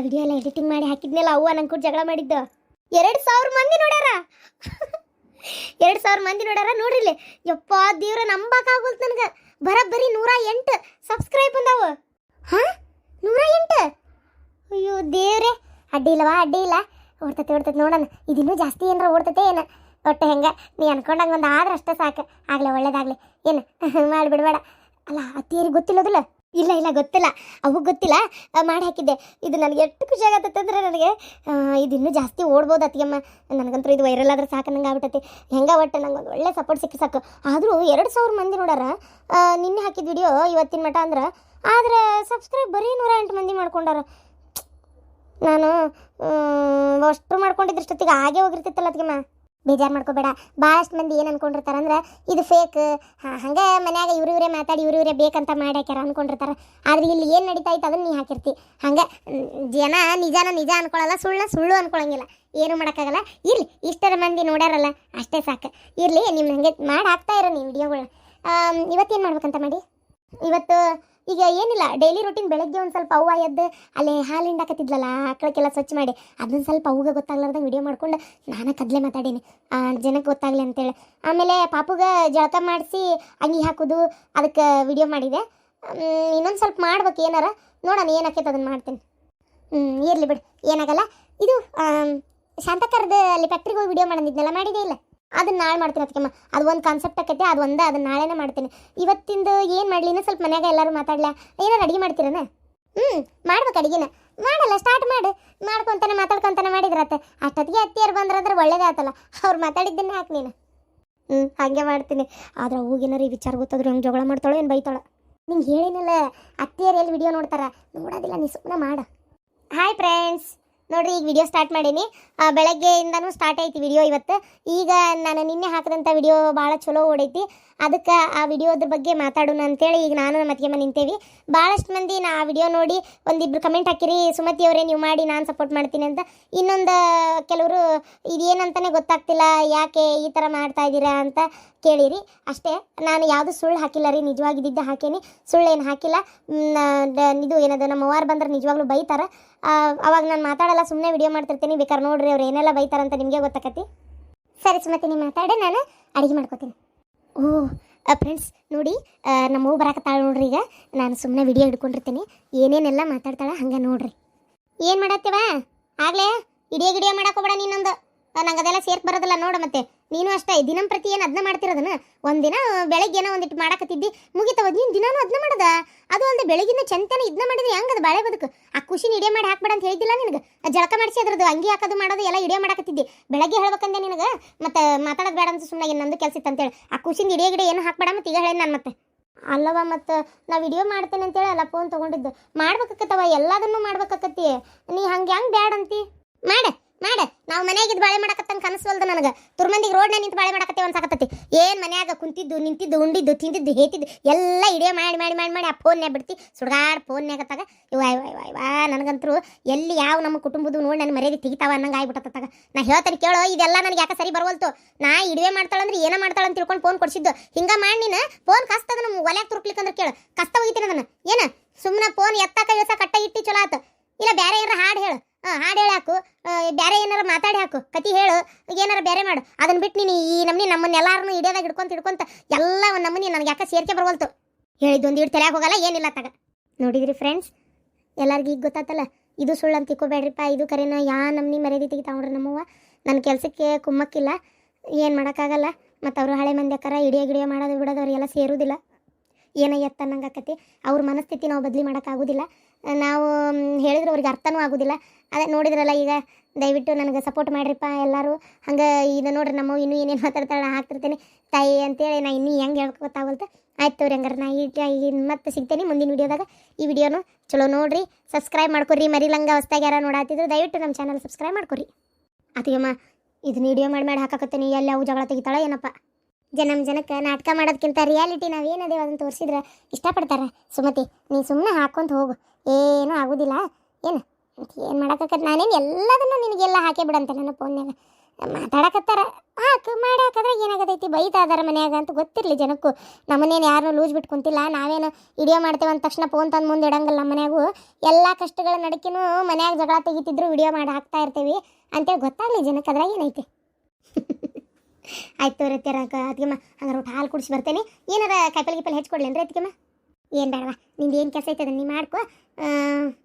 Video ಎಲ್ಲ editing ಮಾಡಿ ಹಾಕಿದ್ನಲ್ಲ, ಅವ್ವ ನಂಗೆ ಕೂಡ ಜಗಳ ಮಾಡಿದ್ದು. ಎರಡು ಸಾವಿರ ಮಂದಿ ನೋಡ್ಯಾರ. ಎರಡು ಸಾವಿರ ಮಂದಿ ನೋಡ್ಯಾರ ನೋಡ್ರಿಲ್ಲ ಯಪ್ಪ, ದೇವ್ರ ನಂಬಕ್ಕಾಗೋಲ್ತು ನನಗೆ. ಬರಬ್ಬರಿ ನೂರ ಎಂಟು ಸಬ್ಸ್ಕ್ರೈಬ್ ಬಂದಾವ. ಹಾಂ? ನೂರ ಎಂಟು? ಅಯ್ಯೋ, ದೇವ್ರೆ. ಅಡ್ಡಿ ಇಲ್ಲವಾ, ಅಡ್ಡಿ ಇಲ್ಲ. ಓಡ್ತೈತೆ ಓಡ್ತೈತೆ, ನೋಡೋಣ. ಇದಿನ್ನೂ ಜಾಸ್ತಿ ಏನಾರ ಓಡ್ತೈತೆ ಏನು? ಒಟ್ಟು ಹೆಂಗೆ? ನೀ ಅನ್ಕೊಂಡಂಗೆ ಒಂದು ಆದ್ರೆ ಅಷ್ಟೇ ಸಾಕು. ಆಗ್ಲಿ ಒಳ್ಳೇದಾಗಲಿ. ಏನು? ಮಾಡಿಬಿಡ್ಬೇಡ. ಅಲ್ಲ, ಅತ್ತಿಯರಿಗೆ ಗೊತ್ತಿಲ್ಲೋದಿಲ್ಲ? ಇಲ್ಲ ಇಲ್ಲ, ಗೊತ್ತಿಲ್ಲ. ಅವು ಗೊತ್ತಿಲ್ಲ. ಮಾಡಿ ಹಾಕಿದ್ದೆ. ಇದು ನನಗೆ ಎಷ್ಟು ಖುಷಿ ಆಗತ್ತೆ ಅಂದ್ರೆ ನನಗೆ ಇದು ಇನ್ನೂ ಜಾಸ್ತಿ ಓಡ್ಬೋದು ಅತ್ತಿಗೆಮ್ಮ. ನನಗಂತೂ ಇದು ವೈರಲ್ ಆದ್ರೆ ಸಾಕು, ನಂಗೆ ಆಗ್ಬಿಟ್ಟೈತಿ ಹೆಂಗೆ ಒಟ್ಟು ನಂಗೆ ಒಂದು ಒಳ್ಳೆ ಸಪೋರ್ಟ್ ಸಿಕ್ಕಿ ಸಾಕು. ಆದರೂ ಎರಡು ಸಾವಿರ ಮಂದಿ ನೋಡಾರ? ನಿನ್ನೆ ಹಾಕಿದ ವಿಡಿಯೋ ಇವತ್ತಿನ ಮಠ ಅಂದ್ರೆ, ಆದ್ರೆ ಸಬ್ಸ್ಕ್ರೈಬ್ ಬರೀ ನೂರ ಎಂಟು ಮಂದಿ ಮಾಡ್ಕೊಂಡಾರ. ನಾನು ಅಷ್ಟು ಮಾಡ್ಕೊಂಡಿದ್ದಷ್ಟೊತ್ತಿಗೆ ಹಾಗೆ ಹೋಗಿರ್ತಿತ್ತಲ್ಲ ಅದಕ್ಕೆ ಬೇಜಾರು ಮಾಡ್ಕೋಬೇಡ. ಭಾಳಷ್ಟು ಮಂದಿ ಏನು ಅನ್ಕೊಂಡಿರ್ತಾರೆ ಅಂದ್ರೆ, ಇದು ಫೇಕ್ ಹಂಗೆ ಮನ್ಯಾಗ ಇವ್ರು ಇವರೇ ಮಾತಾಡಿ, ಇವ್ರು ಇವರೇ ಬೇಕಂತ ಮಾಡ್ಯಾಕ್ಯಾರ ಅನ್ಕೊಂಡಿರ್ತಾರೆ. ಆದ್ರೆ ಇಲ್ಲಿ ಏನು ನಡೀತಾ ಇತ್ತು ಅದನ್ನ ನೀ ಹಾಕಿರ್ತಿ. ಹಂಗೆ ಜನ ನಿಜಾನ ನಿಜ ಅನ್ಕೊಳ್ಳಲ್ಲ ಸುಳ್ಳ ಸುಳ್ಳು ಅನ್ಕೊಳಂಗಿಲ್ಲ. ಏನು ಮಾಡೋಕ್ಕಾಗಲ್ಲ. ಇರ್ಲಿ, ಇಷ್ಟರ ಮಂದಿ ನೋಡ್ಯಾರಲ್ಲ, ಅಷ್ಟೇ ಸಾಕು. ಇರಲಿ ನಿಮ್ಮ ಹಂಗೆ ಮಾಡಿ ಹಾಕ್ತಾ ಇರೋ ನೀವು ವಿಡಿಯೋಗಳು ಇವತ್ತೇನು ಮಾಡ್ಬೇಕಂತ ಮಾಡಿ? ಇವತ್ತು ಈಗ ಏನಿಲ್ಲ ಡೈಲಿ ರೂಟೀನ್ ಬೆಳಗ್ಗೆ ಒಂದು ಸ್ವಲ್ಪ ಅವ್ವ ಎದ್ದು ಅಲ್ಲಿ ಹಾಲು ಹಿಂಡಾಕತ್ತಿದ್ಲಲ್ಲ ಆಕಳಕ್ಕೆಲ್ಲ ಸ್ವಚ್ಛ ಮಾಡಿ ಅದನ್ನ ಸ್ವಲ್ಪ ಅವ್ಗೆ ಗೊತ್ತಾಗ್ಲಾರ್ದಂಗೆ ವಿಡಿಯೋ ಮಾಡ್ಕೊಂಡು ನಾನು ಕದ್ಲೆ ಮಾತಾಡೀನಿ. ಜನಕ್ಕೆ ಗೊತ್ತಾಗಲಿ ಅಂತೇಳಿ. ಆಮೇಲೆ ಪಾಪುಗೆ ಜಳಕ ಮಾಡಿಸಿ ಅಂಗಿ ಹಾಕೋದು, ಅದಕ್ಕೆ ವಿಡಿಯೋ ಮಾಡಿದೆ. ಇನ್ನೊಂದು ಸ್ವಲ್ಪ ಮಾಡ್ಬೇಕು ಏನಾರ. ನೋಡೋಣ ಏನಾಕೈತೆ ಅದನ್ನು ಮಾಡ್ತೀನಿ. ಹ್ಞೂ ಇರಲಿ ಬಿಡು, ಏನಾಗಲ್ಲ. ಇದು ಶಾಂತಕರ್ದು ಅಲ್ಲಿ ಫ್ಯಾಕ್ಟ್ರಿಗೆ ಹೋಗಿ ವಿಡಿಯೋ ಮಾಡಿದ್ನಲ್ಲ ಮಾಡಿದೆ ಇಲ್ಲ? ಅದನ್ನ ನಾಳೆ ಮಾಡ್ತೀನಿ ಅದಕ್ಕೆಮ್ಮ ಅದು ಒಂದು ಕಾನ್ಸೆಪ್ಟ್ ಆಕೈತೆ, ಅದು ಒಂದೇ, ಅದನ್ನ ನಾಳೆನೇ ಮಾಡ್ತೀನಿ. ಇವತ್ತಿಂದ ಏನು ಮಾಡಲಿನ ಸ್ವಲ್ಪ ಮನ್ಯಾಗ ಎಲ್ಲರೂ ಮಾತಾಡ್ಲಾ? ಏನಾರು ಅಡುಗೆ ಮಾಡ್ತೀರನ? ಹ್ಞೂ ಮಾಡ್ಬೇಕು ಅಡುಗೆನ. ಮಾಡಲ್ಲ ಸ್ಟಾರ್ಟ್ ಮಾಡು. ಮಾಡ್ಕೊಂತಾನೆ, ಮಾತಾಡ್ಕೊಂತಾನೆ ಮಾಡಿದ್ರತ್ತೆ. ಅಷ್ಟೊತ್ತಿಗೆ ಅತ್ತಿಯರು ಬಂದ್ರಂದ್ರೆ ಆತಲ್ಲ. ಅವ್ರು ಮಾತಾಡಿದ್ದನ್ನೇ ಹಾಕಿ ನೀನು. ಹ್ಞೂ ಹಾಗೆ ಮಾಡ್ತೀನಿ. ಆದ್ರೆ ಹೋಗಿನಾರು ಈ ವಿಚಾರ ಗೊತ್ತಾದ್ರು ಹೆಂಗೆ ಜಗಳ ಮಾಡ್ತಾಳೋ ಏನು ಬೈತಾಳ? ನಿಂಗೆ ಹೇಳಿನಲ್ಲ, ಅತ್ತಿಯರು ಎಲ್ಲಿ ವಿಡಿಯೋ ನೋಡ್ತಾರ? ನೋಡೋದಿಲ್ಲ, ನೀ ಸುಮ್ಮನೆ ಮಾಡ. ಹಾಯ್ ಫ್ರೆಂಡ್ಸ್ ನೋಡ್ರಿ, ಈಗ ವಿಡಿಯೋ ಸ್ಟಾರ್ಟ್ ಮಾಡೀನಿ. ಬೆಳಗ್ಗೆಯಿಂದನೂ ಸ್ಟಾರ್ಟ್ ಐತಿ ವಿಡಿಯೋ ಇವತ್ತು. ಈಗ ನಾನು ನಿನ್ನೆ ಹಾಕಿದಂಥ ವಿಡಿಯೋ ಭಾಳ ಚಲೋ ಓಡೈತಿ. ಅದಕ್ಕೆ ಆ ವಿಡಿಯೋದ ಬಗ್ಗೆ ಮಾತಾಡೋಣ ಅಂತೇಳಿ ಈಗ ನಾನು ನಮ್ಮ ಅತ್ತಿಗೆಮ್ಮ ನಿಂತೇವಿ. ಭಾಳಷ್ಟು ಮಂದಿ ನಾ ಆ ವಿಡಿಯೋ ನೋಡಿ ಒಂದಿಬ್ರು ಕಮೆಂಟ್ ಹಾಕಿರಿ. ಸುಮತಿ ಅವರೇ, ನೀವು ಮಾಡಿ, ನಾನು ಸಪೋರ್ಟ್ ಮಾಡ್ತೀನಿ ಅಂತ. ಇನ್ನೊಂದು ಕೆಲವರು ಇದೇನಂತಲೇ ಗೊತ್ತಾಗ್ತಿಲ್ಲ, ಯಾಕೆ ಈ ಥರ ಮಾಡ್ತಾ ಇದ್ದೀರಾ ಅಂತ ಕೇಳಿರಿ. ಅಷ್ಟೇ, ನಾನು ಯಾವುದು ಸುಳ್ಳು ಹಾಕಿಲ್ಲ ರೀ. ನಿಜವಾಗಿದ್ದ ಹಾಕೇನಿ. ಸುಳ್ಳು ಏನು ಹಾಕಿಲ್ಲ. ಇದು ಏನದು, ನಮ್ಮ ಅವ್ವಾರು ಬಂದ್ರೆ ನಿಜವಾಗ್ಲೂ ಬೈತಾರ. ಅವಾಗ ನಾನು ಮಾತಾಡಲ್ಲ ಸುಮ್ಮನೆ ವಿಡಿಯೋ ಮಾಡ್ತಿರ್ತೀನಿ. ಬೇಕಾದ್ರೆ ನೋಡ್ರಿ ಅವ್ರು ಏನೆಲ್ಲ ಬೈತಾರಂತ ನಿಮಗೆ ಗೊತ್ತಾಕತಿ? ಸರಿ ಸುಮತಿ ನೀವು ಮಾತಾಡಿ, ನಾನು ಅಡುಗೆ ಮಾಡ್ಕೋತೀನಿ. ಓ ಫ್ರೆಂಡ್ಸ್ ನೋಡಿ ನಮ್ಮವು ಬರಾಕತ್ತಾಳ ನೋಡ್ರಿ ಈಗ. ನಾನು ಸುಮ್ಮನೆ ವಿಡಿಯೋ ಹಿಡ್ಕೊಂಡಿರ್ತೀನಿ. ಏನೇನೆಲ್ಲ ಮಾತಾಡ್ತಾಳೆ ಹಂಗೆ ನೋಡ್ರಿ. ಏನು ಮಾಡತ್ತೀವ? ಆಗಲೇ, ಇಡಿಯೋ ಗಿಡಿಯೋ ಮಾಡಕ್ಕೆ ನೀನೊಂದು. ನಂಗೆ ಅದೆಲ್ಲ ಸೇರ್ಕ್ ಬರೋದಿಲ್ಲ, ನೋಡು ಮತ್ತೆ. ನೀನು ಅಷ್ಟೇ ದಿನಂಪ್ರತಿ ಏನು ಅದನ್ನ ಮಾಡ್ತಿರೋದನ್ನ? ಒಂದಿನ ಬೆಳಗ್ಗೆ ಏನೋ ಒಂದಿಟ್ಟು ಮಾಡಕತ್ತಿದ್ದಿ. ಮುಗಿತವ ನೀನು ದಿನಾನು ಅದನ್ನ ಮಾಡದ? ಅದು ಒಂದು ಬೆಳಗಿನ ಚಂತನ ಇದನ್ನ ಮಾಡಿದ್ರೆ ಹೆಂಗದ ಬಾಳೆ ಬದುಕು? ಆ ಖುಷಿ ಇಡೇ ಮಾಡಿ ಹಾಕ್ಬೇಡ ಅಂತ ಹೇಳಿದ್ದಿಲ್ಲ ನಿನಗೆ? ಜಳಕ ಮಾಡಿಸಿ ಅದ್ರದ್ದು, ಅಂಗಿ ಹಾಕೋದು ಮಾಡೋದು ಎಲ್ಲ ಇಡೇ ಮಾಡಕತ್ತಿದ್ದಿ. ಬೆಳಗ್ಗೆ ಹೇಳ್ಬೇಕಂದೆ ನಿನಗೆ? ಮತ್ತೆ ಮಾತಾಡೋದು ಬೇಡ ಅಂತ ಸುಮ್ಮನೆ ನಂದು ಕೆಲಸ ಇತ್ತು ಅಂತೇಳಿ. ಆ ಖುಷಿನ ಇಡೇ ಗಿಡ ಏನು ಹಾಕ್ಬೇಡ ಮತ್ತೆ ಈಗ ಹೇಳಿ ನಾನು ಮತ್ತೆ. ಅಲ್ಲವ ಮತ್ತು ನಾ ವಿಡಿಯೋ ಮಾಡ್ತೇನೆ ಅಂತೇಳಿ ಅಲ್ಲ ಫೋನ್ ತೊಗೊಂಡಿದ್ದು. ಮಾಡ್ಬೇಕಾಕತ್ತವ ಎಲ್ಲದನ್ನೂ ಮಾಡ್ಬೇಕಾಕತ್ತಿ. ನೀ ಹಂಗೆ ಹೆಂಗೆ ಬ್ಯಾಡ ಅಂತಿ ಮನೆಗೆ ಇದು ನಾವು ಬಾಳೆ ಮಾಡಕತ್ತಂಗೆ ಕನಸಲ್ದು ನನಗೆ. ತುರ್ಮಂದಿಗೆ ರೋಡ್ನ ನಿಂತು ಬಾಳೆ ಮಾಡಕತ್ತೇವೆ ಅನ್ಸಾಕತ್ತತಿ. ಏನು ಮನ್ಯಾಗ ಕುಂತಿದ್ದು, ನಿಂತಿದ್ದು, ಉಂಡಿದ್ದು, ತಿಂದಿದ್ದು, ಹೇತಿದ್ದು, ಎಲ್ಲ ಇಡೇ ಮಾಡಿ ಮಾಡಿ ಮಾಡಿ ಮಾಡಿ ಆ ಫೋನ್ನೇ ಬಿಡ್ತಿ. ಸುಡ್ಗಾಡ್ ಫೋನ್ಯಾಗತ್ತಾಗ ಇವ ಇವ ಇವ ಇವ ಎಲ್ಲಿ ಯಾವ ನಮ್ಮ ಕುಟುಂಬದ ನೋಡಿ ನನ್ನ ಮರ್ಯಾದೆ ತೆಗಿತಾವ ಅನ್ನಂಗೆ ಆಗ್ಬಿಟ್ಟತ್ತಾಗ ನಾ ಹೇಳ್ತೀನಿ ಕೇಳೋ, ಇದೆಲ್ಲ ನನಗೆ ಯಾಕೆ ಸರಿ ಬರವಲ್ತು? ನಾ ಇಡುವೆ ಮಾಡ್ತಾಳಂದ್ರೆ ಏನೋ ಮಾಡ್ತಾಳಂತ ತಿಳ್ಕೊಂಡು ಫೋನ್ ಕೊಡಿಸಿದ್ದು. ಹಿಂಗೆ ಮಾಡಿ ನೀನು, ಫೋನ್ ಕಸ್ತದ ನಮ್ಮ ಒಲೆಯಾಗ ತುರ್ಕ್ಲಿಕ್ಕಂದ್ರೆ ಕೇಳು. ಕಸ್ತ ಹೋಗಿತೀನಿ ಅದನ್ನು. ಏನ? ಸುಮ್ಮನೆ ಫೋನ್ ಎತ್ತಾಕ ಇಳ್ಸ ಕಟ್ಟ ಇಟ್ಟಿ ಚಲೋ ಆತು ಇಲ್ಲ ಬೇರೆ ಏನಾರ ಹಾಡು ಹೇಳು ಹಾಂ ಹಾಡು ಹೇಳಿ ಹಾಕು ಆ, ಬೇರೆ ಏನಾರ ಮಾತಾಡಿ ಹಾಕು. ಕತಿ ಹೇಳು, ಏನಾರ ಬೇರೆ ಮಾಡು. ಅದನ್ನ ಬಿಟ್ಟು ನೀನು ಈ ನಮ್ಮನಿ ನಮ್ಮನ್ನ ಎಲ್ಲಾರನ್ನು ಹಿಡಿಯೋದಾಗ ಹಿಡ್ಕೊಂತ ಹಿಡ್ಕೊಂತ ಎಲ್ಲ ಒಂದು ನಮ್ಮನಿ ನನಗೆ ಯಾಕೆ ಸೇರ್ಕೆ ಬರವಲ್ತು? ಹೇಳಿದ್ದೊಂದು ಇಟ್ಟು ತಲೆಯಾಗ ಹೋಗಲ್ಲ, ಏನಿಲ್ಲ ತಗ. ನೋಡಿದ್ರಿ ಫ್ರೆಂಡ್ಸ್ ಎಲ್ಲರಿಗೂ ಈಗ ಗೊತ್ತಾತಲ್ಲ, ಇದು ಸುಳ್ಳು ಅಂತ ತಿಕ್ಕೋಬೇಡ್ರಿಪ್ಪ ಇದು ಕರೆನ, ಯಾ ನಮ್ಮನಿ ಮರ್ಯಾದೆ ತೆಗಿತಾವ್ರಿ ನಮ್ಮವ್ವ. ನನ್ನ ಕೆಲಸಕ್ಕೆ ಕುಮ್ಮಕ್ಕಿಲ್ಲ, ಏನು ಮಾಡೋಕ್ಕಾಗಲ್ಲ. ಮತ್ತು ಅವರು ಹಳೆ ಮಂದಿ ಅಕ್ಕಾರ ಇಡಿಯ ಗಿಡಿಯೋ ಮಾಡೋದು ಬಿಡೋದು ಅವರಿಗೆಲ್ಲ ಸೇರುವುದಿಲ್ಲ ಏನೋ ಎತ್ತ ಆಕತಿ? ಅವ್ರ ಮನಸ್ಥಿತಿ ನಾವು ಬದಲಿ ಮಾಡೋಕ್ಕಾಗೋದಿಲ್ಲ ನಾವು ಹೇಳಿದ್ರೆ ಅವ್ರಿಗೆ ಅರ್ಥನೂ ಆಗೋದಿಲ್ಲ. ಅದೇ ನೋಡಿದ್ರಲ್ಲ ಈಗ ದಯವಿಟ್ಟು ನನಗೆ ಸಪೋರ್ಟ್ ಮಾಡಿರಿಪ್ಪ ಎಲ್ಲರೂ. ಹಂಗೆ ಇದು ನೋಡ್ರಿ ನಮ್ಮ ಇನ್ನೂ ಏನೇನು ಮಾತಾಡ್ತಾಳೆ ಹಾಕ್ತಿರ್ತೀನಿ. ತಾಯಿ ಅಂತೇಳಿ ನಾ ಇನ್ನೂ ಹೆಂಗೆ ಹೇಳ್ಕೊತಾವಲ್ತ. ಆಯ್ತು ತೋರಿ ಹಂಗಾರೆ ನಾ ಈಗ ಮತ್ತೆ ಸಿಗ್ತೇನೆ ಮುಂದಿನ ವೀಡಿಯೋದಾಗ. ಈ ವಿಡಿಯೋನು ಚಲೋ ನೋಡ್ರಿ ಸಬ್ಸ್ಕ್ರೈಬ್ ಮಾಡ್ಕೊರಿ. ಮರಿಲಂಗ ಹೊಸ್ದಾಗಿ ಯಾರು ನೋಡಾತಿದ್ರು, ದಯವಿಟ್ಟು ನಮ್ಮ ಚಾನಲ್ ಸಬ್ಸ್ಕ್ರೈಬ್ ಮಾಡ್ಕೊರಿ. ಅತಿಗಮ್ಮ ಇದನ್ನ ವಿಡಿಯೋ ಮಾಡಿ ಮಾಡಿ ಹಾಕಕತ್ತೀನಿ. ಎಲ್ಲಿ ಅವು ಜಗಳ ತೆಗಿತಾಳೆ ಏನಪ್ಪ? ಜನಮ್ ಜನಕ್ಕೆ ನಾಟಕ ಮಾಡೋದಕ್ಕಿಂತ ರಿಯಾಲಿಟಿ ನಾವೇನದೇವ ಅದನ್ನು ತೋರಿಸಿದ್ರೆ? ಇಷ್ಟಪಡ್ತಾರೆ? ಸುಮತಿ, ನೀ ಸುಮ್ಮನೆ ಹಾಕ್ಕೊಂತ ಹೋಗು. ಏನೂ ಆಗೋದಿಲ್ಲ. ಏನು? ಏನು ಮಾಡೋಕ್ಕತ್ತ ನಾನೇನು ಎಲ್ಲದನ್ನು ನಿನಗೆಲ್ಲ ಹಾಕೇ ಬಿಡಂತೆ ನನ್ನ ಫೋನ್ಯಾಗ ಮಾತಾಡಕತ್ತಾರ? ಹಾಕು, ಮಾಡಾಕಂದ್ರೆ ಏನಾಗತೈತಿ? ಬೈತಾ ಅದಾರ ಮನ್ಯಾಗ ಅಂತ ಗೊತ್ತಿರಲಿ ಜನಕ್ಕೂ. ನಮ್ಮನೇನು ಯಾರನ್ನೂ ಲೂಸ್ ಬಿಟ್ಕೊಂತಿಲ್ಲ. ಕುಂತಿಲ್ಲ ನಾವೇನು ವಿಡಿಯೋ ಮಾಡ್ತೇವೆ ಅಂದ ತಕ್ಷಣ ಫೋನ್ ತಂದು ಮುಂದೆ ಇಡಂಗಿಲ್ಲ ಮನ್ಯಾಗೂ. ಎಲ್ಲ ಕಷ್ಟಗಳ ನಡಕಿನೂ ಮನ್ಯಾಗ ಜಗಳ ತೆಗಿತಿದ್ರು ವಿಡಿಯೋ ಮಾಡಿ ಹಾಕ್ತಾ ಇರ್ತೀವಿ ಅಂತೇಳಿ ಗೊತ್ತಾಗಲಿ ಜನಕ್ಕೆ ಅದ್ರಾಗ ಏನೈತಿ. ಆಯ್ತು ತೋರತ್ತೀರ ಅದಕ್ಕೆಮ್ಮ ಹಂಗಾರೆ ಊಟ ಹಾಲು ಕುಡಿಸಿ ಬರ್ತೇನೆ. ಏನಾರ ಕಾಯಿಪಲ್ಲೆ ಗಿಪ್ಪಲ್ ರೀ ಅದಕ್ಕೆಮ್ಮ ಏನು ಬೇಡವಾ? ನಿಂದು ಏನು ಕೆಲಸ ಐತದ ನೀ ಮಾಡ್ಕೊ.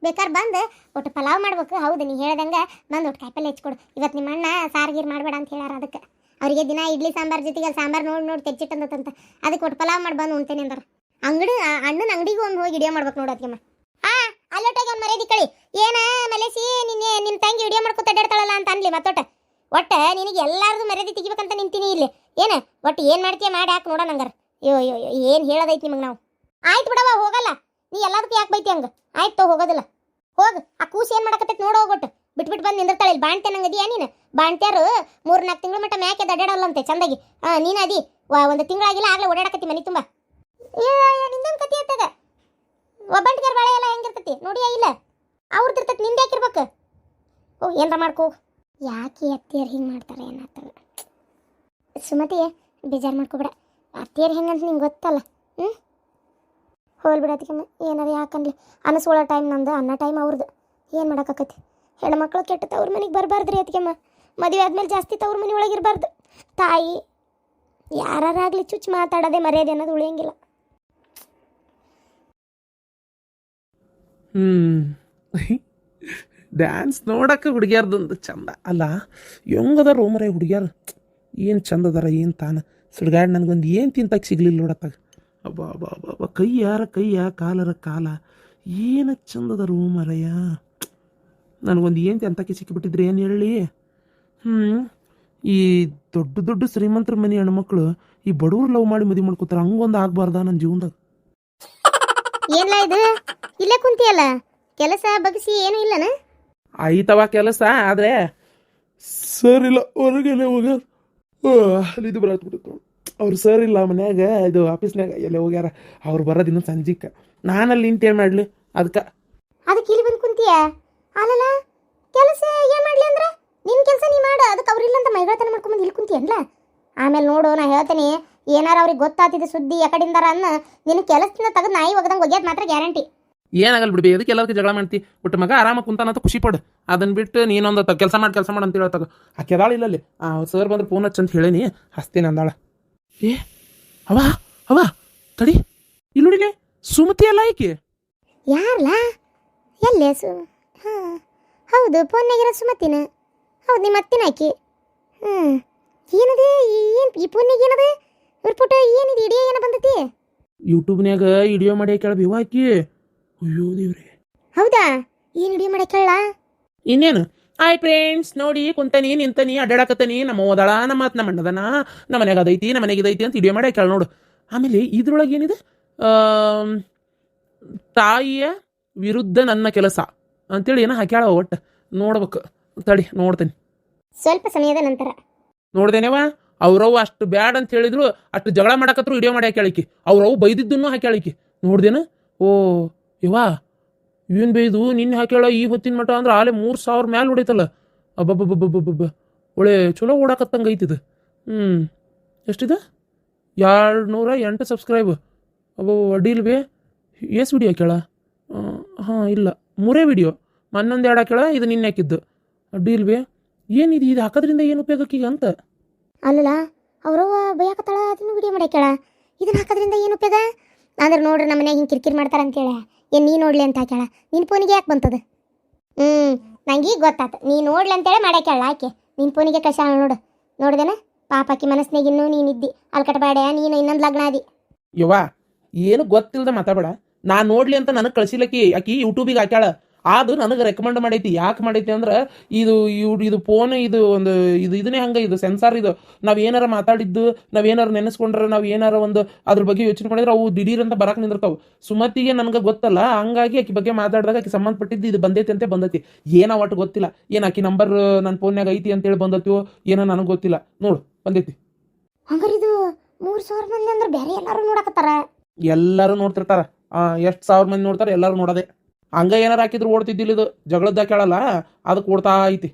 ಬೇಕಾದ್ರೆ ಬಂದು ಒಟ್ಟು ಪಲಾವ್ ಮಾಡ್ಬೇಕು. ಹೌದು, ನೀ ಹೇಳ್ದಂಗೆ ಬಂದು ಒಟ್ಟು ಕಾಯಿಪಲ್ಲೆ ಹೆಚ್ಚಿಕೊಡು ಇವತ್ತು ನಿಮ್ಮ ಅಣ್ಣ ಸಾರ್ಗೀರ್ ಮಾಡಬೇಡ ಅಂತ ಹೇಳಾರ ಅದಕ್ಕೆ. ಅವರಿಗೆ ದಿನ ಇಡ್ಲಿ ಸಾಂಬಾರ್ ಜೊತೆಗೆ ಸಾಂಬಾರ್ ನೋಡಿ ನೋಡಿ ತೆಚ್ಚಿಟ್ಟಂತಂತ ಅದಕ್ಕೆ ಒಟ್ಟು ಪಲಾವ್ ಮಾಡಿ ಬಂದು ಉಣ್ತೇನೆ ಅಂದ್ರೆ. ಅಂಗಡಿ, ಆ, ಅಣ್ಣನ ಅಂಗಡಿಗೂ ಒಂದು ಹೋಗಿ ವಿಡಿಯೋ ಮಾಡ್ಬೇಕು ನೋಡು ಅದಕ್ಕೆಮ್ಮ ಹಾ ಅಲ್ಲೊಟ್ಟಾಗ ಒಂದು ಮರ್ಯಾದಿ ಕಳಿ. ಏನ ಮಲೇಸಿ ನಿನ್ನೆ ನಿಮ್ಮ ತಂಗಿ ವಿಡಿಯೋ ಮಾಡ್ಕೊತ ಅಡ್ಡಾಡ್ತಾಳಲ್ಲ ಅಂತ ಅನ್ಲಿ ಮತ್ತೊಟ್ಟ. ಒಟ್ಟ ನಿನಗೆ ಎಲ್ಲಾರ್ದು ಮರ್ಯಾದೆ ತೆಗಿಬೇಕಂತ ನಿಂತೀನಿ ಇಲ್ಲಿ. ಏನ, ಒಟ್ಟು ಏನು ಮಾಡ್ತೀಯ ಮಾಡಿ ಹಾಕಿ ನೋಡೋಣ ಹಂಗಾರ. ಅಯ್ಯೋ ಅಯ್ಯೋ, ಏನು ಹೇಳೋದೈತಿ ನಿಮಗೆ ನಾವು? ಆಯ್ತು ಬಿಡವ ಹೋಗಲ್ಲ. ನೀ ಎಲ್ಲದಕ್ಕೂ ಯಾಕೆ ಬೈತಿ ಹಂಗೆ? ಆಯ್ತು ಹೋಗೋದಿಲ್ಲ. ಹೋಗ. ಆ ಕೂಸು ಏನು ಮಾಡಕತ್ತೈತಿ ನೋಡು ಹೋಗ್ಬಿಟ್ಟು. ಬಿಟ್ಬಿಟ್ಟು ಬಂದು ನಿಂದಿರ್ತಾಳೆ. ಇಲ್ಲಿ ಬಾಣ್ತೆ ನಂಗೆ ಅದೀಯಾ ನೀನು? ಬಾಣ್ತ್ಯಾರು ಮೂರು ನಾಲ್ಕು ತಿಂಗಳು ಮಟ್ಟ ಮ್ಯಾಕೆ ದಡ್ಡಾಡಲ್ಲಂತೆ ಚಂದಾಗಿ. ಹಾಂ ನೀನು ಅದಿ. ಒಂದು ತಿಂಗಳಾಗಿಲ್ಲ ಆಗಲೇ ಓಡಾಡಕತ್ತಿ ಮನೆ ತುಂಬ. ನಿಂದೇನು ಕತಿ ಆಗ್ತದ ಒಬ್ಬಂಟಿಗಾರ ಬಾಳೆ ಎಲ್ಲ ಹೆಂಗಿರ್ತತಿ? ನೋಡಿಯಾ ಇಲ್ಲ? ಅವ್ರದ್ದು ಇರ್ತೈತಿ, ನಿಂದೆ ಯಾಕಿರ್ಬೇಕು ಓ ಏನರ ಮಾಡ್ಕೋ ಯಾಕೆ ಅತ್ತಿಯರು ಹಿಂಗೆ ಮಾಡ್ತಾರೆ ಏನಾಗ್ತದೆ ಸುಮತಿ ಬೇಜಾರು ಮಾಡ್ಕೋಬೇಡ. ಅತ್ತಿಯರು ಹೆಂಗಂತ ನಿಂಗೆ ಗೊತ್ತಲ್ಲ. ಹೋಲ್ಬಿಡತ್ತಿಗೆ ಏನಾರ ಯಾಕನ್ಲಿ ಅನಿಸ್ಕೊಳ್ಳೋ ಟೈಮ್ ನಂದು, ಅನ್ನ ಟೈಮ್ ಅವ್ರದ್ದು ಏನು ಮಾಡೋಕ್ಕಾಕತಿ ಹೆಣ್ಮಕ್ಳು ಕೆಟ್ಟ ತವ್ರ ಮನೆಗೆ ಬರಬಾರ್ದ್ರಿ ಅದಕ್ಕೆಮ್ಮ ಮದುವೆ ಆದಮೇಲೆ ಜಾಸ್ತಿ ತವ್ರ ಮನೆ ಒಳಗೆ ಇರಬಾರ್ದು. ತಾಯಿ ಯಾರಾಗಲಿ ಚುಚ್ಚು ಮಾತಾಡೋದೆ ಮರ್ಯಾದೆ ಅನ್ನೋದು ಉಳಿಯಂಗಿಲ್ಲ. ಹ್ಞೂ ಡ್ಯಾನ್ಸ್ ನೋಡಕ್ಕೆ ಹುಡುಗಿಯಾರ್ದೊಂದು ಚಂದ. ಅಲ್ಲ ಹೆಂಗದ ರೋಮರೇ ಹುಡುಗಿಯರು. ಏನು ಚಂದದಾರ, ಏನು ತಾನ. ಸುಡ್ಗಾಡ್ ನನಗೊಂದು ಏನು ತಿಂತಕ್ಕೆ ಸಿಗ್ಲಿಲ್ಲ ನೋಡತ್ತಾಗ ಅಬ್ಬಾ ಅಬ್ಬ ಅಬ್ಬ ಅಬ್ಬ ಕೈಯಾರ ಕೈಯ ಕಾಲರ ಕಾಲ. ಏನು ಚಂದದ ರೋಮರಯ್ಯ ನನಗೊಂದು ಏನು ಅಂತಕ್ಕೆ ಸಿಕ್ಕಿಬಿಟ್ಟಿದ್ರೆ ಏನು ಹೇಳಿ? ಹ್ಞೂ ಈ ದೊಡ್ಡ ದೊಡ್ಡ ಶ್ರೀಮಂತರ ಮನೆ ಹೆಣ್ಮಕ್ಳು ಈ ಬಡವರು ಲವ್ ಮಾಡಿ ಮದುವೆ ಮಾಡ್ಕೋತಾರೆ ಹಂಗೊಂದು ಆಗ್ಬಾರ್ದ ನನ್ನ ಜೀವನದಾಗ? ಏನ್ಲ ಇದು? ಇಲ್ಲೇ ಕುಂತಿಯಲ್ಲ? ಕೆಲಸ ಬಗ್ಸಿ ಏನು ಇಲ್ಲನ? ಆಯ್ತವ ಕೆಲಸ ಆದರೆ ಸರಿಲ್ಲ ಇಲ್ಲ ಹೋಗ. ಅಲ್ಲಿ ಇದು ಬರತ್ಬಿಟ್ಟು ಅವ್ರು ಸರ್ ಇಲ್ಲ ಮನ್ಯಾಗ ಇದು ಆಫೀಸ್ನಾಗ ಎಲ್ಲ ಹೋಗ್ಯಾರ ಅವ್ರು ಬರೋದು ಇನ್ನೂ ಸಂಜೀಕ. ನಾನಲ್ಲಿ ನಿಂತೇನು ಮಾಡಲಿ? ಅದಕ್ಕೆ ಅದಕ್ಕೆ ಇಲ್ಲಿ ಬಂದು ಕುಂತೀಯಾ? ಅಲ್ಲಲ್ಲ ಕೆಲಸ ಏನು ಮಾಡಲಿ ಅಂದ್ರೆ? ನಿನ್ನ ಕೆಲಸ ನೀ ಮಾಡು ಅದಕ್ಕೆ ಅವ್ರಿಲ್ಲ ಅಂತ ಮೈಗಳತನ ಮಾಡ್ಕೊಂಬಂದು ಇಲ್ಲಿ ಕುಂತಿಯನ್ಲ? ಆಮೇಲೆ ನೋಡು ನಾ ಹೇಳ್ತೀನಿ ಏನಾರ ಅವ್ರಿಗೆ ಗೊತ್ತಾತಿದೆ ಸುದ್ದಿ ಯಾಕಡಿಂದಾರ ಅನ್ನ ನಿನ್ನ ಕೆಲಸದಿಂದ ತೆಗೆದು ನಾಯಿ ಒಗದಂಗೆ ಒಗ್ಯೋದು ಮಾತ್ರ ಗ್ಯಾರಂಟಿ ಏನಾಗಲ್ಲ ಬಿಡ್ಬಿ ಅದಕ್ಕೆ ಎಲ್ಲದಕ್ಕೆ ಜಗಳ ಮಾಡ್ತಿ? ಒಟ್ಟು ಮಗ ಆರಾಮಾಗಿ ಕುಂತಾನಂತ ಖುಷಿ ಪಡು. ಅದನ್ನ ಬಿಟ್ಟು ನೀನೊಂದು ಕೆಲಸ ಮಾಡಿ ಕೆಲಸ ಮಾಡು ಅಂತ ಹೇಳ್ತಾಗ ಆ ಕೆದಾಳಿಲ್ಲ ಆ ಸರ್ ಬಂದ್ರೆ ಫೋನ್ ಹಚ್ಚಂತ ಹೇಳೀನಿ ಹಸ್ತೀನಿ ಅಂದಾಳ. ಏ ಅವ ಅವ ತಡಿ. ಇಲ್ಲಿ ನೋಡಿಲಿ ಸುಮತಿ ಅಲ್ಲ ಈಕೆ? ಯಾರಲ್ಲ ಎಲ್ಲೇ ಸು? ಹಾ ಹೌದು ಫೋನ್ನಾಗಿರೋ ಸುಮತಿನ. ಹೌದು ನಿಮ್ಮ ಅತ್ತಿನ ಆಕಿ. ಹ್ಞೂ ಏನದು ಏನು ಈ ಫೋನ್ನಾಗ ಏನದು? ಇವ್ರ ಫೋಟೋ ಏನಿದೆ ಇಡೀ ಏನ ಬಂದೈತಿ? ಯೂಟ್ಯೂಬ್ನ್ಯಾಗ ವಿಡಿಯೋ ಮಾಡಿ ಕೇಳ ಆಕಿ. ಅಯ್ಯೋ ದೇವ್ರಿ. ಹೌದಾ? ಏನು ಮಾಡಿ ಮಾಡಕ್ಕಲ್ಲ ಇನ್ನೇನು? ಹಾಯ್ ಫ್ರೆಂಡ್ಸ್ ನೋಡಿ ಕುಂತನಿ ನಿಂತನಿ ಅಡ್ಡಾಡಕತ್ತನಿ. ನಮ್ಮ ಓದಾಳ ನಮ್ಮ ನಮ್ಮ ಅಣ್ಣದನ ನಮ್ಮ ಮನೆಗೆ ಅದೈತಿ ನಮ್ಮ ಮನೆಗೆ ಇದೈತಿ ಅಂತ ಇಡಿಯೋ ಮಾಡಿ ಕೇಳ ನೋಡು. ಆಮೇಲೆ ಇದ್ರೊಳಗೆ ಏನಿದೆ? ತಾಯಿಯ ವಿರುದ್ಧ ನನ್ನ ಕೆಲಸ ಅಂತೇಳಿ ಏನೋ ಹಾಕ್ಯಾಳ ಒಟ್ಟು. ನೋಡ್ಬೇಕು. ತಡಿ ನೋಡ್ತೇನೆ. ಸ್ವಲ್ಪ ಸಮಯದ ನಂತರ. ನೋಡ್ದೇನೇವ ಅವ್ರವ್ ಅಷ್ಟು ಬ್ಯಾಡ್ ಅಂತ ಹೇಳಿದ್ರು ಅಷ್ಟು ಜಗಳ ಮಾಡಕತ್ರು ವಿಡಿಯೋ ಮಾಡಿ ಹಾಕ್ಯಾಳಿಕಿ ಅವ್ರವ್ ಬೈದಿದ್ದನ್ನು ಹಾಕ್ಯಾಳಿಕಿ. ನೋಡ್ದೇನ? ಓ ಇವಾ ಏನು ಬೈದು ನಿನ್ನೆ ಹಾಕ್ಯಾಳ ಈ ಹೊತ್ತಿನ ಮಟ ಅಂದ್ರೆ ಆಲೆ ಮೂರು ಸಾವಿರ ಮ್ಯಾಲೆ ಹೊಡಿತಲ್ಲ. ಅಬ್ಬಬ್ಬಬ್ಬಬ್ಬಬ್ಬ ಒಳ್ಳೆ ಚಲೋ ಓಡಾಕತ್ತಂಗೆ ಐತಿದು. ಹ್ಞೂ ಎಷ್ಟಿದೆ? ಎರಡು ನೂರ ಎಂಟು ಸಬ್ಸ್ಕ್ರೈಬ್ ಅಬ್ಬ ಅಡ್ಡಿಲ್ ಬೇ. ಎಸ್ ವಿಡಿಯೋ ಕೇಳ ಹಾಂ, ಇಲ್ಲ. ಮೂರೇ ವಿಡಿಯೋ. ಮನ್ನೊಂದು ಎರಡು ಹಾಕ್ಯಾಳ ಇದು ನಿನ್ನೆ ಹಾಕಿದ್ದು. ಅಡ್ಡಿಲ್ ಬೇ. ಏನಿದು ಇದು? ಹಾಕೋದ್ರಿಂದ ಏನು ಉಪಯೋಗಕ್ಕೀಗ ಅಂತ? ಅಲ್ಲಲ್ಲ ಅವರು ಬೈಯಾಕತ್ತಾಳ, ಅದನ್ನು ವಿಡಿಯೋ ಮಾಡ್ಯಾಕ್ಯಾಳ ಇದನ್ನ ಹಾಕೋದ್ರಿಂದ ಏನು ಉಪಯೋಗ? ಅಂದ್ರೆ ನೋಡ್ರಿ ನಮ್ಮ ಮನ್ಯಾಗ ಹಿಂಗೆ ಕಿರಿಕಿರಿ ಮಾಡ್ತಾರ ಅಂತೇಳಿ ಏನು ನೀ ನೋಡ್ಲಿ ಅಂತ ಹಾಕ್ಯಾಳ. ನಿನ್ನ ಫೋನಿಗೆ ಯಾಕೆ ಬಂತದ? ಹ್ಞೂ ನಂಗೆ ಗೊತ್ತಾತು. ನೀ ನೋಡ್ಲಿ ಅಂತೇಳಿ ಮಾಡ್ಯಾಕ್ಯಾಳ ಆಕೆ ನಿನ್ನ ಫೋನಿಗೆ ಕಳ್ಸಾಳ ನೋಡು. ನೋಡ್ದೇನ? ಪಾಪಕ್ಕೆ ಮನಸ್ಸಿನಾಗ ಇನ್ನೂ ನೀನಿದ್ದಿ ಅಲ್ಲಿ ಕಟ್ಬೇಡ ನೀನು ಇನ್ನೊಂದು ಲಗ್ನ ಆದಿ. ಯವ್ವ, ಏನು ಗೊತ್ತಿಲ್ಲದೆ ಮಾತಾಡಬೇಡ. ನಾ ನೋಡ್ಲಿ ಅಂತ ನನಗೆ ಕಳ್ಸಿಲಕ್ಕಿ ಆಕಿ. ಯೂಟ್ಯೂಬಿಗೆ ಹಾಕ್ಯಾಳ. ಅದು ನನಗೆ ರೆಕಮೆಂಡ್ ಮಾಡೈತಿ. ಯಾಕೆ ಮಾಡೈತಿ ಅಂದ್ರೆ ಇದು ಇವ್ ಇದು ಫೋನ್ ಇದು ಒಂದು ಇದು ಇದನ್ನೇ ಹಂಗೆ ಇದು ಸೆನ್ಸಾರ್ ಇದು ನಾವು ಏನಾರ ಮಾತಾಡಿದ್ದು ನಾವು ಏನಾರ ನೆನೆಸ್ಕೊಂಡ್ರೆ ನಾವು ಏನಾರ ಒಂದು ಅದ್ರ ಬಗ್ಗೆ ಯೋಚನೆ ಮಾಡಿದ್ರೆ ಅವು ದಿಢೀರ್ ಅಂತ ಬರಕ್ಕೆ ನಿಂದಿರ್ತಾವೆ. ಸುಮತಿಗೆ ನನಗೆ ಗೊತ್ತಲ್ಲ ಹಂಗಾಗಿ ಆಕಿ ಬಗ್ಗೆ ಮಾತಾಡಿದಾಗ ಆಕಿ ಸಂಬಂಧಪಟ್ಟಿದ್ದು ಇದು ಬಂದೈತಿ ಅಂತ ಬಂದೈತಿ. ಏನೋ ಒಟ್ಟು ಗೊತ್ತಿಲ್ಲ. ಏನು ಆಕಿ ನಂಬರ್ ನನ್ನ ಫೋನ್ಯಾಗ ಐತಿ ಅಂತೇಳಿ ಬಂದತ್ತು ಏನೋ ನನಗೆ ಗೊತ್ತಿಲ್ಲ. ನೋಡು ಬಂದೈತಿ. ಹಂಗಾರೆ ಇದು ಮೂರು ಸಾವಿರ ಮಂದಿ ಅಂದ್ರೆ ಬೇರೆ ಎಲ್ಲರೂ ನೋಡಕತ್ತಾರ? ಎಲ್ಲರೂ ನೋಡ್ತಿರ್ತಾರ. ಎಷ್ಟು ಸಾವಿರ ಮಂದಿ ನೋಡ್ತಾರೆ ಎಲ್ಲರೂ ನೋಡೋದೆ. ಹಂಗ ಏನಾರು ಹಾಕಿದ್ರು ಓಡ್ತಿದ್ದಿಲ್ಲ ಇದು. ಜಗಳದ್ದ ಕೇಳಲ್ಲ ಅದಕ್ಕೆ ಓಡ್ತಾ ಐತಿ.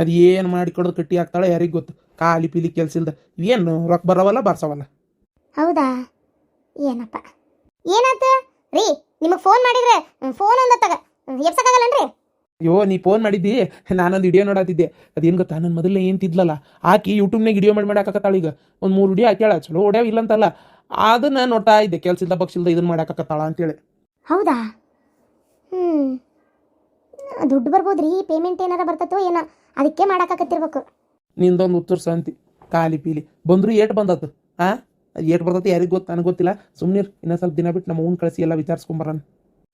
ಅದು ಏನು ಮಾಡಿ ಕಡ್ದು ಕಟ್ಟಿ ಹಾಕ್ತಾಳೆ ಯಾರಿಗೆ ಗೊತ್ತು. ಕಾಲಿ ಪೀಲಿ ಕೆಲ್ಸಿಲ್ದ ಏನು ರೊಕ್ಕ ಬರವಲ್ಲ ಬರ್ಸವಲ್ಲ? ಹೌದಾ? ಏನಪ್ಪ? ಏನಾತ ರೀ ನಿಮಗೆ ಫೋನ್ ಮಾಡಿದ್ರೆ ಫೋನ್ ಒಂದ ತಗ ಎಬ್ಸಕ್ಕಾಗಲ್ಲನ್ರಿ ಅಯ್ಯೋ ನೀ ಫೋನ್ ಮಾಡಿದ್ದಿ? ನಾನೊಂದು ವಿಡಿಯೋ ನೋಡತ್ತಿದ್ದೆ ಅದೇನು ಗೊತ್ತಾ? ನನ್ನ ಮೊದಲೇ ಏನು ತಿದ್ಲಲ್ಲ ಆಕಿ ಯೂಟ್ಯೂಬ್ನಾಗ ವಿಡಿಯೋ ಮಾಡಿ ಮಾಡಾಕತ್ತಾಳ ಈಗ. ಒಂದು ಮೂರು ವಿಡಿಯೋ ಹಾಕ್ಯಾಳ. ಚಲೋ ಹೊಡ್ಯಾವ ಇಲ್ಲ ಅಂತಲ್ಲ ಅದನ್ನ ನೋಡ್ತಾ ಇದ್ದೆ. ಕೆಲ್ಸಿಲ್ದ ಬಕ್ಸಿಲ್ದ ಇದನ್ನ ಮಾಡಾಕತ್ತಾಳ ಅಂತೇಳಿ. ಹೌದಾ? ಹ್ಞೂ ದುಡ್ಡು ಬರ್ಬೋದ್ರಿ ಪೇಮೆಂಟ್ ಏನಾರ ಬರ್ತತೋ ಏನೋ, ಅದಕ್ಕೆ ಮಾಡಾಕತ್ತಿರ್ಬೇಕು ನಿಂದೊಂದು ಉತ್ತರ ಸಂತಿ, ಖಾಲಿ ಪೀಲಿ. ಬಂದ್ರು ಏಟ್ ಬಂದತ್ತು ಆ? ಏಟ್ ಬರ್ತೈತಿ ಯಾರಿಗೆ ಗೊತ್ತು, ನನಗೆ ಗೊತ್ತಿಲ್ಲ. ಸುಮ್ಮನೆ ಇನ್ನೊಂದು ಸ್ವಲ್ಪ ದಿನ ಬಿಟ್ಟು ನಮ್ಮ ಅವ್ನ ಕಳಿಸಿ ಎಲ್ಲ ವಿಚಾರಿಸ್ಕೊಂಬರನ್.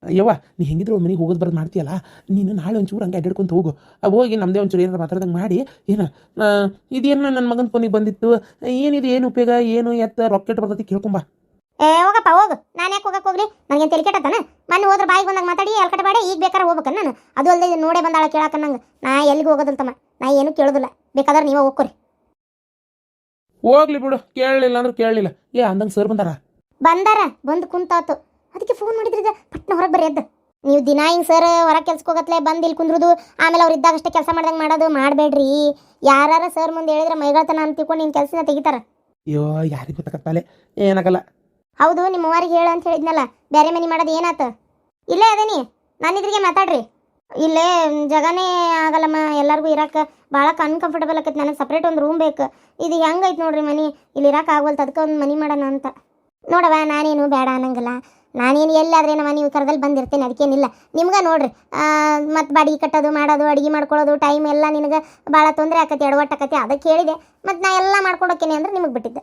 ಯವ್ವ, ನೀ ಹೆಂಗಿದ್ರು ಮನೆಗೆ ಹೋಗೋದು ಬರೋದು ಮಾಡ್ತೀಯಲ್ಲ? ನೀನು ನಾಳೆ ಒಂಚೂರು ಹಂಗೆ ಅಡ್ಡಾಡ್ಕೊಂತ ಹೋಗು. ಹೋಗಿ ನಮ್ಮದೇ ಒಂಚೂರು ಏನಾರು ಮಾತಾಡ್ದಂಗೆ ಮಾಡಿ, ಏನು ಇದೇನು ನನ್ನ ಮಗನ ಫೋನಿಗೆ ಬಂದಿತ್ತು? ಏನಿದು, ಏನು ಉಪಯೋಗ, ಏನು ಎತ್ತ ರಾಕೆಟ್ ಬರ್ತೈತಿ ಕೇಳ್ಕೊಂಬ. ಏ ಹೋಗಪ್ಪ ಹೋಗು. ನಾನು ಯಾಕೆ ಹೋಗಕ್ಕೆ ಹೋಗ್ಲಿ? ನನಗೇನು ತಲೆ ಕೆಟ್ಟತಾನ ಮೊನ್ನೆ ಹೋದ್ರೆ ಬಾಯಿಗೆ ಬಂದಾಗ ಮಾತಾಡಿ ಎಲ್ಕಟ ಬೇಡ ಈಗ ಬೇಕಾದ್ರೆ ಹೋಗ್ಬೇಕನ್ನ ನಾನು. ಅದು ಅಲ್ಲದೆ ನೋಡೇ ಬಂದಾಳ ಕೇಳಕ್ಕ ನಂಗೆ. ನಾ ಎಲ್ಲಿಗೆ ಹೋಗೋದಂತಮ್ಮ? ನಾ ಏನು ಕೇಳೋದಿಲ್ಲ. ಬೇಕಾದ್ರೆ ನೀವೇ ಹೋಗ್ಕೊರಿ. ಹೋಗ್ಲಿ ಬಿಡು. ಕೇಳಲಿಲ್ಲ ಅಂದ್ರೆ ಕೇಳಲಿಲ್ಲ. ಏ ಅಂದಂಗೆ ಸರ್ ಬಂದಾರ? ಬಂದಾರ. ಬಂದು ಕುಂತಾತು. ಅದಕ್ಕೆ ಫೋನ್ ಮಾಡಿದ್ರಿ ಪಟ್ನ ಹೊರಗೆ ಬರ್ರಿ ಎದ್ದು. ನೀವು ದಿನ ಹಿಂಗೆ ಸರ್ ಹೊರಗೆ ಕೆಲ್ಸಕ್ಕೆ ಹೋಗತ್ಲೆ ಬಂದು ಇಲ್ಲಿ ಕುಂದ್ರುದು ಆಮೇಲೆ ಅವ್ರು ಇದ್ದಾಗಷ್ಟೇ ಕೆಲಸ ಮಾಡ್ದಂಗೆ ಮಾಡೋದು ಮಾಡಬೇಡ್ರಿ. ಯಾರ ಸರ್ ಮುಂದೆ ಹೇಳಿದ್ರೆ ಮೈಗಳತನ ಅಂತ ತಿಳ್ಕೊಂಡು ನಿನ್ನ ಕೆಲಸನ ತೆಗಿತಾರ. ಅಯ್ಯೋ ಯಾರಿಗೂ ಗೊತ್ತಾಗತ್ತಲೆ ಏನಾಗಲ್ಲ. ಹೌದು ನಿಮ್ಮ ಅವ್ವರಿಗೆ ಹೇಳು ಅಂತ ಹೇಳಿದ್ನಲ್ಲ ಬೇರೆ ಮನೆ ಮಾಡೋದು ಏನಾತ? ಇಲ್ಲೇ ಅದೇನಿ ನಾನಿದ್ರಿಗೆ ಮಾತಾಡ್ರಿ. ಇಲ್ಲೇ ಜಗನೇ ಆಗಲ್ಲಮ್ಮ, ಎಲ್ಲರಿಗೂ ಇರಕ್ಕೆ ಭಾಳ ಅನ್ಕಂಫರ್ಟಬಲ್ ಆಕೈತಿ, ನನಗೆ ಸಪ್ರೇಟ್ ಒಂದು ರೂಮ್ ಬೇಕು. ಇದು ಹೆಂಗೈತೆ ನೋಡ್ರಿ ಮನೆ, ಇಲ್ಲಿ ಇರಕ್ಕೆ ಆಗವಲ್ತು ಅದಕ್ಕೆ ಒಂದು ಮನೆ ಮಾಡೋಣ ಅಂತ. ನೋಡವ ನಾನೇನು ಬೇಡ ಅನ್ನಂಗಿಲ್ಲ. ನಾನೇನು ಎಲ್ಲಾದ್ರೆ ನಮ್ಮ ನೀವು ಕರದಲ್ಲಿ ಬಂದಿರ್ತೇನೆ ಅದಕ್ಕೇನಿಲ್ಲ ನಿಮ್ಗೆ ನೋಡ್ರಿ ಮತ್ತು ಬಾಡಿಗೆ ಕಟ್ಟೋದು, ಮಾಡೋದು, ಅಡುಗೆ ಮಾಡ್ಕೊಳ್ಳೋದು ಟೈಮ್ ಎಲ್ಲ ನಿನಗೆ ಭಾಳ ತೊಂದರೆ ಆಕತಿ, ಎಡವಟ್ಟು ಆಕತಿ ಅದಕ್ಕೆ ಹೇಳಿದೆ. ಮತ್ತು ನಾ ಎಲ್ಲ ಮಾಡ್ಕೊಡೋಕೇನೆ ಅಂದ್ರೆ ನಿಮಗೆ ಬಿಟ್ಟಿದ್ದೆ.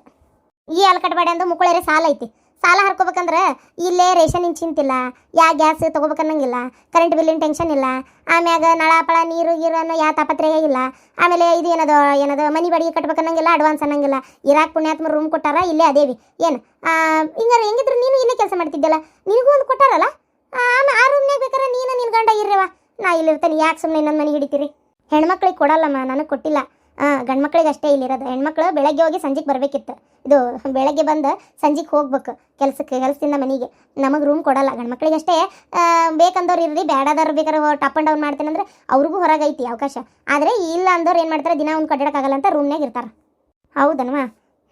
ಈ ಅಲ್ಕಟ್ಬೇಡ ಅಂದ್ರೆ ಮುಕ್ಕಳೇರೆ ಸಾಲ ಐತಿ ಸಾಲ ಹರ್ಕೋಬೇಕಂದ್ರೆ ಇಲ್ಲೇ ರೇಷನಿನ ಚಿಂತಿಲ್ಲ ಯಾ ಗ್ಯಾಸ್ ತೊಗೋಬೇಕನ್ನಂಗಿಲ್ಲ ಕರೆಂಟ್ ಬಿಲ್ಲಿನ ಟೆನ್ಷನ್ ಇಲ್ಲ, ಆಮ್ಯಾಗ ನಳ ಪಳ ನೀರು ಗೀರು ಅನ್ನೋ ಯಾವ ತಾಪತ್ರಯ ಇಲ್ಲ, ಆಮೇಲೆ ಇದು ಏನದು ಏನದು ಮನಿ ಬಾಡಿಗೆ ಕಟ್ಬೇಕನ್ನಂಗಿಲ್ಲ ಅಡ್ವಾನ್ಸ್ ಅನ್ನಂಗಿಲ್ಲ, ಇರಾಕ್ ಪುಣ್ಯಾತ್ಮ ರೂಮ್ ಕೊಟ್ಟಾರ ಇಲ್ಲೇ ಅದೇವಿ, ಏನು? ಹಿಂಗಾರೆ ಹೆಂಗಿದ್ರು ನೀನು ಇಲ್ಲೇ ಕೆಲಸ ಮಾಡ್ತಿದ್ದಲ್ಲ, ನಿನಗೂ ಒಂದು ಕೊಟ್ಟಾರಲ್ಲ? ಆ ರೂಮ್ನಾಗ ಬೇಕಾರೆ ನೀನು ನಿನ್ನ ಗಂಡ ಇರ್ರವ, ನಾ ಇಲ್ಲಿರ್ತೇನೆ, ಯಾಕೆ ಸುಮ್ಮನೆ ಇನ್ನೊಂದು ಮನೆ ಹಿಡಿತೀರಿ? ಹೆಣ್ಮಕ್ಳಿಗೆ ಕೊಡಲ್ಲಮ್ಮ, ನನಗೆ ಕೊಟ್ಟಿಲ್ಲ. ಹಾಂ ಗಂಡು ಮಕ್ಳಿಗೆ ಅಷ್ಟೇ ಇಲ್ಲಿರೋದು. ಹೆಣ್ಮಕ್ಳು ಬೆಳಗ್ಗೆ ಹೋಗಿ ಸಂಜೆಗೆ ಬರಬೇಕಿತ್ತು. ಇದು ಬೆಳಗ್ಗೆ ಬಂದು ಸಂಜೆಗೆ ಹೋಗ್ಬೇಕು ಕೆಲಸಕ್ಕೆ, ಕೆಲಸದಿಂದ ಮನೆಗೆ. ನಮಗೆ ರೂಮ್ ಕೊಡಲ್ಲ. ಗಂಡು ಮಕ್ಳಿಗೆ ಅಷ್ಟೇ ಬೇಕಂದವ್ರು ಇರ್ರಿ ಬೇಡದವ್ರು ಬೇಕಾದ್ರೆ ಟಪ್ ಆ್ಯಂಡ್ ಡೌನ್ ಮಾಡ್ತೇನೆ ಅಂದ್ರೆ ಅವ್ರಿಗೂ ಹೊರಗೈತಿ ಅವಕಾಶ. ಆದರೆ ಇಲ್ಲ ಅಂದವ್ರು ಏನು ಮಾಡ್ತಾರೆ? ದಿನ ಒಂದು ಕಟ್ಟಡಕ್ಕಾಗಲ್ಲ ಅಂತ ರೂಮ್ನಾಗ ಇರ್ತಾರೆ. ಹೌದನ್ವಾ?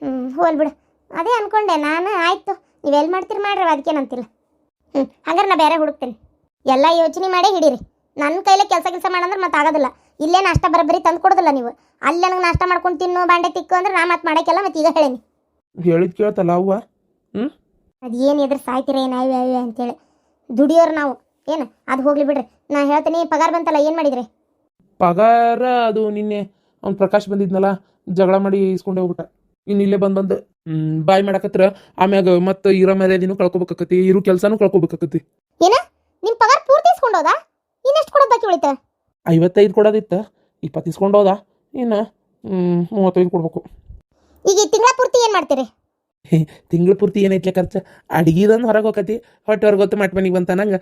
ಹ್ಞೂ ಹೋಲ್ ಬಿಡು. ಅದೇ ಅನ್ಕೊಂಡೆ ನಾನು, ಆಯಿತು. ನೀವು ಎಲ್ಲಿ ಮಾಡ್ತೀರಿ ಮಾಡ್ರಿ, ಅದಕ್ಕೇನಂತಿಲ್ಲ. ಹ್ಞೂ ಹಂಗಾರೆ ನಾ ಬೇರೆ ಹುಡುಕ್ತೇನೆ. ಎಲ್ಲ ಯೋಚನೆ ಮಾಡೇ ಹಿಡೀರಿ. ನನ್ನ ಕೈಲೇ ಕೆಲಸ ಕೆಲಸ ಮಾಡಂದ್ರೆ ಮತ್ತೆ ಆಗೋದಿಲ್ಲ. ಇಲ್ಲೇ ನಾಷ್ಟ ಬರಬರಿ ತಂದು ಕೊಡೋದಿಲ್ಲ ನೀವು. ಅಲ್ಲಿ ನನಗೆ ನಾಷ್ಟ ಮಾಡ್ಕೊಂಡು ತಿನ್ನು ಬಾಂಡೆ ತಿಕ್ಕು ಅಂದ್ರೆ ನಾ ಮತ್ತೆ ಮಾಡಕ್ಕೆಲ್ಲ ಮತ್ತೆ ಈಗ ಹೇಳೀನಿ. ಹೇಳಿದ್ ಕೇಳ್ತಲ್ಲ ಅವ್ವ? ಅದು ಏನು ಎದುರು ಸಾಯ್ತಿರ ಏನು ಅಯ್ಯ ಅಯ್ಯ ಅಂತೇಳಿ. ದುಡಿಯೋರು ನಾವು. ಏನು? ಅದು ಹೋಗ್ಲಿ ಬಿಡ್ರಿ. ನಾ ಹೇಳ್ತೀನಿ ಪಗಾರ ಬಂತಲ್ಲ ಏನು ಮಾಡಿದ್ರಿ? ಪಗಾರ ಅದು ನಿನ್ನೆ ಅವ್ನು ಪ್ರಕಾಶ್ ಬಂದಿದ್ನಲ್ಲ ಜಗಳ ಮಾಡಿ ಇಸ್ಕೊಂಡೆ ಹೋಗ್ಬಿಟ್ಟ. ಇನ್ನು ಇಲ್ಲೇ ಬಂದು ಬಂದು ಬಾಯ್ ಮಾಡಕತ್ರ. ಆಮ್ಯಾಗ ಮತ್ತೆ ಇರೋ ಮರ್ಯಾದಿನೂ ಕಳ್ಕೊಬೇಕಾಕತಿ ಇರೋ ಕೆಲಸನೂ ಕಳ್ಕೊಬೇಕಾಕತಿ ನಿಮ್ಮ ಪಗಾರ ಪೂರ್ತಿ ಇಸ್ಕೊಂಡೋದಾ ಇನ್ನೆಷ್ಟು ಕೊಡೋದು ಬಾಕಿ ಉಳಿತ? ಐವತ್ತೈದು ಕೊಡೋದಿತ್ತು ಇಪ್ಪತ್ತು ಇಸ್ಕೊಂಡು ಹೋದ ಇನ್ನು ಮೂವತ್ತೈದು ಕೊಡ್ಬೇಕು. ಈಗ ತಿಂಗಳ ಪೂರ್ತಿ ಏನು ಮಾಡ್ತೀರಿ? ತಿಂಗಳ ಪೂರ್ತಿ ಏನೈತ್ಲೆ ಖರ್ಚು? ಅಡ್ಗಿದಂದು ಹೊರಗೆ ಹೋಗತಿ ಹೊಟ್ಟೆ ಹೊರಗೆ ಗೊತ್ತು ಮಟ್ ಮನೆಗೆ ಬಂತ ನಂಗೆ.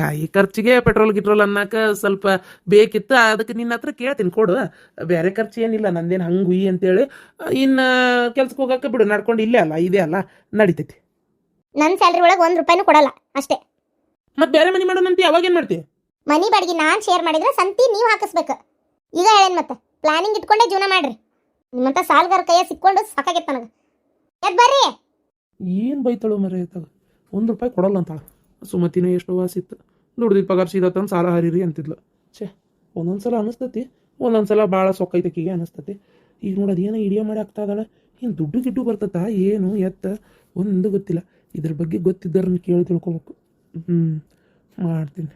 ಕಾಯಿ ಖರ್ಚಿಗೆ ಪೆಟ್ರೋಲ್ ಗಿಟ್ರೋಲ್ ಅನ್ನಕ್ಕೆ ಸ್ವಲ್ಪ ಬೇಕಿತ್ತು ಅದಕ್ಕೆ ನಿನ್ನ ಹತ್ರ ಕೇಳ್ತೀನಿ ಕೊಡು. ಬೇರೆ ಖರ್ಚು ಏನಿಲ್ಲ ನಂದೇನು ಹಂಗೆ ಹುಯಿ ಅಂತೇಳಿ. ಇನ್ನು ಕೆಲ್ಸಕ್ಕೆ ಹೋಗಕ್ಕೆ ಬಿಡು ನಡ್ಕೊಂಡು ಇಲ್ಲೇ ಅಲ್ಲ ಇದೇ ಅಲ್ಲ ನಡಿತೈತಿ. ನನ್ನ ಸ್ಯಾಲ್ರಿ ಒಳಗೆ ಒಂದು ರೂಪಾಯಿನೂ ಕೊಡಲ್ಲ ಅಷ್ಟೇ. ಮತ್ತೆ ಬೇರೆ ಮನೆ ಮಾಡೋಣಂತ ಯಾವಾಗ ಏನು ಮಾಡ್ತಿ? ಮನಿ ಬಾಡಿಗೆ ನಾನು ಶೇರ್ ಮಾಡಿದ್ರೆ ಸಂತಿ ನೀವು ಹಾಕಿಸ್ಬೇಕು. ಈಗ ಹೇಳೇನು ಮತ್ತೆ? ಪ್ಲಾನಿಂಗ್ ಇಟ್ಕೊಂಡೇ ಜೀವನ ಮಾಡ್ರಿ. ನಿಮ್ಮಂತ ಸಾಲ್ಗಾರ ಕೈಯ ಸಿಕ್ಕೊಂಡು ಸಾಕಾಗೈತೆ ನನಗೆ. ಎದ್ ಬರ್ರಿ. ಏನು ಬೈತಾಳು ಮರ ಆಯ್ತಾಗ ಒಂದು ರೂಪಾಯಿ ಕೊಡಲ್ಲ ಅಂತಾಳ. ಸುಮತಿನೂ ಎಷ್ಟು ವಾಸಿತ್ತು ಇತ್ತು. ಪಗಾರ ಸೀದಾ ತಂದು ಸಾಲ ಹರಿರಿ ಅಂತಿದ್ಲು. ಛೇ ಒಂದೊಂದು ಸಲ ಅನಿಸ್ತತಿ ಒಂದೊಂದು ಸಲ ಭಾಳ ಸೊಕ್ಕೈತಕ್ಕಿಗೆ ಅನಿಸ್ತತಿ. ಈಗ ನೋಡೋದು ಏನೋ ಇಡಿಯೋ ಮಾಡಿ ಆಗ್ತಾ ಇದ್ದಾಳೆ? ಏನು ದುಡ್ಡು ಗಿಡ್ಡು ಬರ್ತತಾ? ಏನು, ಎತ್ತ? ಒಂದು ಗೊತ್ತಿಲ್ಲ. ಇದ್ರ ಬಗ್ಗೆ ಗೊತ್ತಿದ್ದರನ್ನ ಕೇಳಿ ತಿಳ್ಕೊಬೇಕು. ಹ್ಞೂ ಮಾಡ್ತೀನಿ.